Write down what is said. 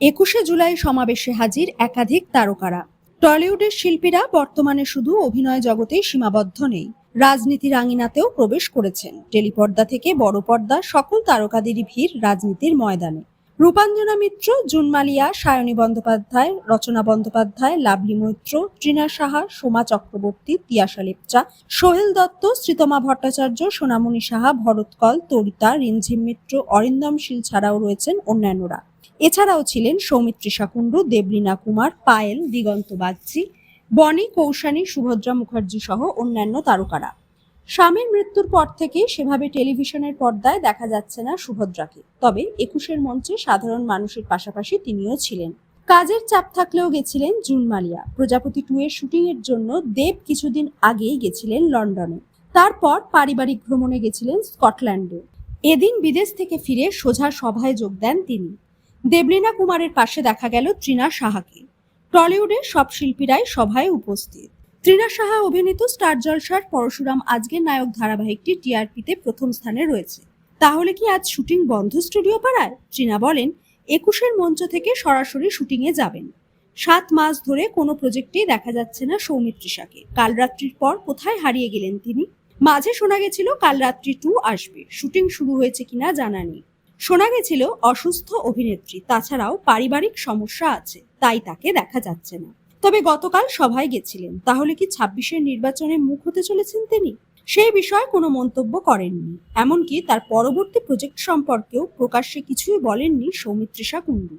একুশে জুলাই সমাবেশে হাজির একাধিক তারকারা। টলিউডের শিল্পীরা বর্তমানে শুধু অভিনয় জগতেই সীমাবদ্ধ নেই। রাজনীতির আঙিনাতেও প্রবেশ করেছেন। টেলিপর্দা থেকে বড় পর্দা সকল তারকাদেরই ভিড় রাজনীতির ময়দানে। রূপাঞ্জনা মিত্র, জুনমালিয়া, সায়নী বন্দ্যোপাধ্যায়, রচনা বন্দ্যোপাধ্যায় লাভলি মৈত্র ট্রিনা সাহা, সোমা চক্রবর্তী, তিয়াশা লেপচা, সোহেল দত্ত শ্রীতমা ভট্টাচার্য, সোনামণি সাহা, ভরত কল, তরিতা রিমঝিম মিত্র, অরিন্দম শীল ছাড়াও রয়েছেন অন্যান্যরা। এছাড়াও ছিলেন সৌমিত্রী কুণ্ডু দেবলীনা কুমার, পায়েল, দিগন্ত বাগচি, বনি কৌশানী, সুভদ্রা মুখার্জি সহ অন্যান্য তারকারা। স্বামীর মৃত্যুর পর থেকে সেভাবে টেলিভিশনের পর্দায় দেখা যাচ্ছে না সুভদ্রাকে। তবে একুশের মঞ্চে সাধারণ মানুষের পাশাপাশি তিনিও ছিলেন। কাজের চাপ থাকলেও গেছিলেন জুন মালিয়া প্রজাপতি টু এর শুটিং এর জন্য দেব কিছুদিন আগেই গেছিলেন লন্ডনে। তারপর পারিবারিক ভ্রমণে গেছিলেন স্কটল্যান্ডে। এদিন বিদেশ থেকে ফিরে সোজা সভায় যোগ দেন তিনি। দেবলীনা কুমারের পাশে দেখা গেল তৃণা সাহাকে। টলিউডের সব শিল্পীরাই সভায় উপস্থিত। তৃণা সাহা অভিনীত স্টার জলসার পরশুরাম আজকের নায়ক ধারাবাহিকটি টিআরপিতে প্রথম স্থানে রয়েছে। তাহলে কি আজ শুটিং বন্ধ স্টুডিও পাড়ায়? তৃণা বলেন, একুশের মঞ্চ থেকে সরাসরি শুটিংয়ে যাবেন। সাত মাস ধরে কোনো প্রজেক্টেই দেখা যাচ্ছে না সৌমিত্রিষাকে কাল রাত্রির পর কোথায় হারিয়ে গেলেন তিনি? মাঝে শোনা গেছিল, কাল রাত্রি টু আসবে। শুটিং শুরু হয়েছে কিনা জানা নেই। শোনা গেছিল অসুস্থ অভিনেত্রী, তাছাড়াও পারিবারিক সমস্যা আছে, তাই তাকে দেখা যাচ্ছে না। তবে গতকাল সভায় গেছিলেন, তাহলে কি ছাব্বিশের নির্বাচনে মুখ হতে চলেছেন তিনি? সেই বিষয়ে কোনো মন্তব্য করেননি, এমনকি তার পরবর্তী প্রজেক্ট সম্পর্কেও প্রকাশ্যে কিছুই বলেননি সৌমিত্রিষা কুণ্ডু।